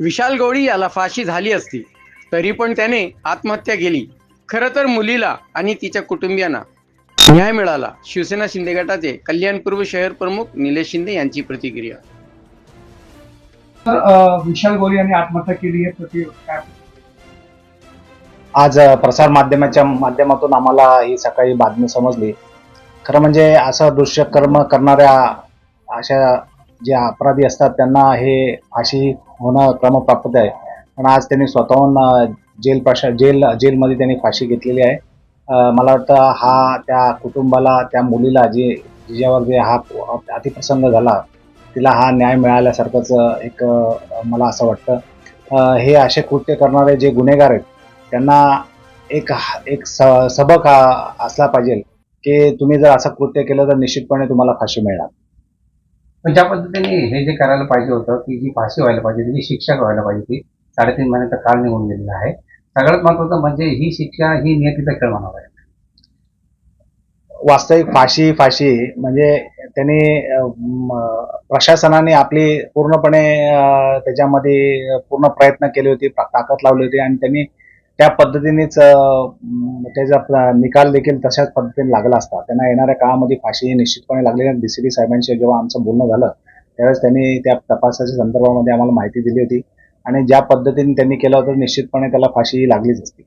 विशाल गवळी याला फाशी झाली असती तरी पण त्याने आत्महत्या केली. खरं तर मुलीला आणि तिच्या कुटुंबियांना न्याय मिळाला. शिवसेना शिंदे गटाचे कल्याणपूर्व शहर प्रमुख निलेश शिंदे यांची प्रतिक्रिया. तर विशाल गोली यांनी आत्महत्या केली आहे आज प्रसार माध्यमाच्या माध्यमातून आम्हाला ही सकाळी बातमी समजली. खरं म्हणजे असं दुष्कर्म करणाऱ्या अशा जे अपराधी असतात त्यांना हे फाशी होणं क्रमप्राप्त आहे. पण आज त्यांनी स्वतःहून जेल प्रशा जेल जेलमध्ये त्यांनी फाशी घेतलेली आहे. मला वाटतं हा त्या कुटुंबाला त्या मुलीला जे जिच्यावर जे हा अतिप्रसंग झाला तिला हा न्याय मिळाल्यासारखंच एक मला असं वाटतं. हे असे कृत्य करणारे जे गुन्हेगार आहेत त्यांना एक एक स सबक हा असला पाहिजे की तुम्ही जर असं कृत्य केलं तर निश्चितपणे तुम्हाला फाशी मिळणार. पण ज्या पद्धतीने हे जे करायला पाहिजे होतं की जी फाशी व्हायला पाहिजे ती शिक्षा व्हायला पाहिजे ती साडेतीन महिन्याचा काल निघून गेलेला आहे. सगळ्यात महत्वाचं म्हणजे ही शिक्षा ही नियतीचा खेळ म्हणावा आहे वास्तविक फाशी फाशी म्हणजे त्यांनी प्रशासनाने आपली पूर्णपणे त्याच्यामध्ये पूर्ण प्रयत्न केले होते ताकद लावली होती आणि त्यांनी त्या पद्धतीनेच त्याचा निकाल देखील तशाच पद्धतीने लागला असता त्यांना येणाऱ्या काळामध्ये फाशी ही निश्चितपणे लागलेली डी सी बी साहेबांशी जेव्हा आमचं बोलणं झालं त्यावेळेस त्यांनी त्या तपासाच्या संदर्भामध्ये आम्हाला माहिती दिली होती आणि ज्या पद्धतीने त्यांनी केलं होतं निश्चितपणे त्याला फाशी ही लागलीच असती.